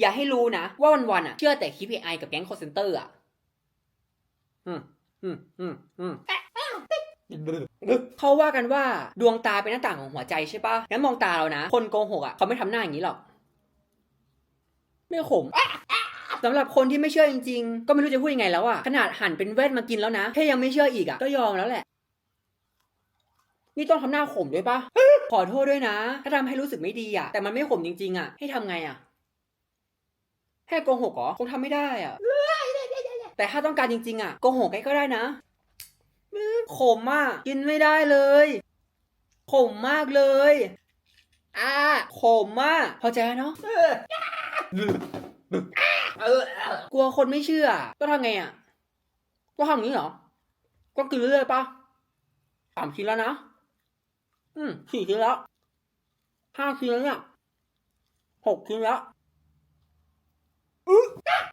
อย่าให้รู้นะ ว่าวันๆอะเชื่อแต่ KPI กับแก๊งคอร์เซนเตอร์อะอืมอืมอืมอืมเขาว่ากันว่าดวงตาเป็นหน้าต่างของหัวใจใช่ปะงั้นมองตาเรานะ คนโกหกอะเขาไม่ทำหน้าอย่างนี้หรอก ไม่ขมสำหรับคนที่ไม่เชื่อจริงๆ ก็ไม่รู้จะพูดยังไงแล้วอะ ขนาดหั่นเป็นแว่นมากินแล้วนะถ้ายังไม่เชื่ออีกอะ ก็ยอมแล้วแหละ นี่ต้องทำหน้าขมด้วยปะขอโทษด้วยนะ ถ้าทำให้รู้สึกไม่ดีอะ แต่มันไม่ขมจริงๆอะ ให้ทำไงอะ ให้โกหกเหรอคงทำไม่ได้อะ แต่ถ้าต้องการจริง ๆ อะโกหกก็ได้นะขมมากกินไม่ได้เลยขมมากเลยอ่าขมมากพอใจแล้วเนาะกลัวคนไม่เชื่อ ก็ทำไงอะ ก็ทำอย่างนี้เหรอ ก็กินเรื่อยๆปะสามชิ้นแล้วนะ อืมสี่ชิ้นแล้วห้าชิ้นแล้วเนี่ยหกชิ้นแล้ว